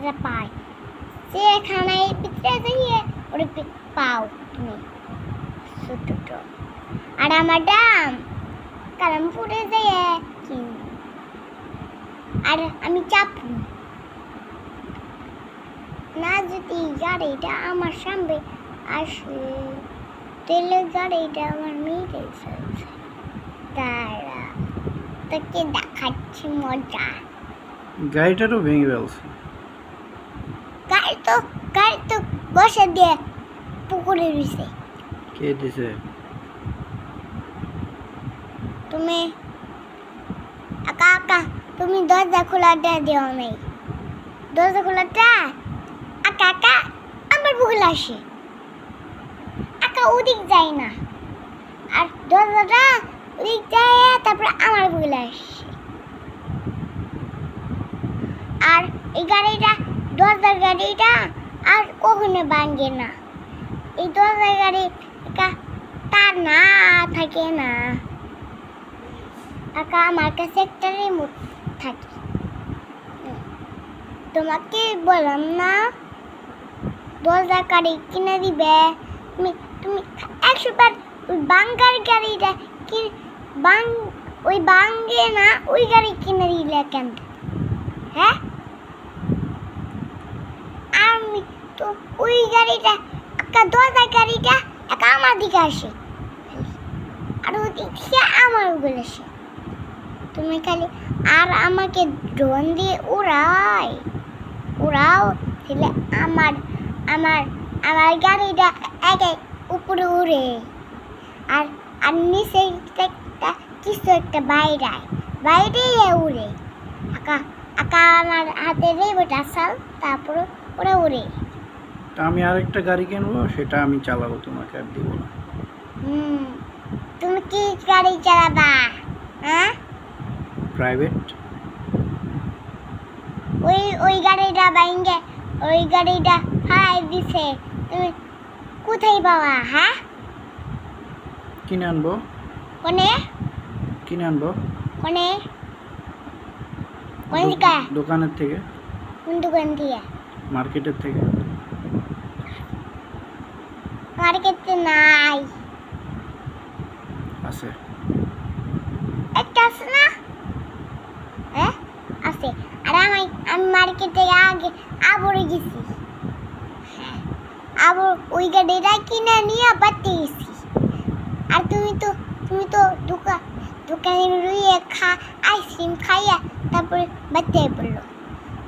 এটা পায়। চিড়িয়াখানায় ভিতরে যাইয়ে ওটা পাও তুমি। ছোট আর আমার দাম কালামপুরে যাইয়ে কিনি আর আমি চাপু না যদি গাড়িটা আমার সামনে আসে তাহলে গাড়িটা আমার মেয়েটাই চলছে তারা তোকে দেখাচ্ছি মজা। গাড়িটারও ভেঙে ফেলছে। তো গাড়ি তো বসে দিয়ে পুকুরে রয়েছে। কে দিছে? তুমি একা একা তুমি দরজা খোলাটা দেওয়া নাই। দরজা খোলাটা একা একা আমার পুকুরে আসে। একা ওদিক যায় না। আর দরজাটা ওদিক যায় তারপরে আমার পুকুরে আসে। আর এই গাড়িটা দরজার গাড়িটা আর কখনো ভাঙে না। এই দরজার গাড়ি তার না থাকে না। একা আমার কাছে একটা রিমোট থাকে। তোমাকে বললাম না, দরজা গাড়ি কিনে দিবে? তুমি তুমি একশো বার ওই বাঙ্গার গাড়িটা কি বাং ওই বাঙ্গে না, ওই গাড়ি কিনে দিলে কেন হ্যাঁ আমি তো ওই গাড়িটা একটা দরজা গাড়িটা একা আমার দিকে আসে। আর ওদিক আমার উপরে আসে। তুমি খালি আর আমাকে ড্রোন দিয়ে উড়াই। উড়াও, তাহলে আমার আমার আমার গাড়িটা একে উপরে উড়ে। আর আর নিচে একটা কিছু একটা বাইরায় বাইরে উড়ে। আকা আকা আমার হাতে রেবট আসাল তারপরে ওরা উড়ে। তা আমি আরেকটা গাড়ি কিনবো সেটা আমি চালাবো তোমাকে আর দিব না। হুম তুমি কি গাড়ি চালাবা? হ্যাঁ? প্রাইভেট ওই ওই গাড়িটা বাইঙ্গে ওই গাড়িটা হারাই দিছে। তুমি কোথায় পাওয়া হ্যাঁ? কিনে আনব। কোনে? কিনে আনব। কোনে? কোন দোকানের থেকে। কোন দোকান দিয়ে মার্কেটের থেকে। মার্কেটে নাই। আছে। একটা আছে না? হ্যাঁ আছে। আর আমি আমি মার্কেটে আগে আবরে গেছি। হ্যাঁ আবর ওই গাড়িটা কিনে নিয়ে বাড়তে গেছি। আর তুমি তো তুমি তো দোকান দোকানে রুইয়ে খা আইসক্রিম খাইয়া তারপরে বাড়তে বলল।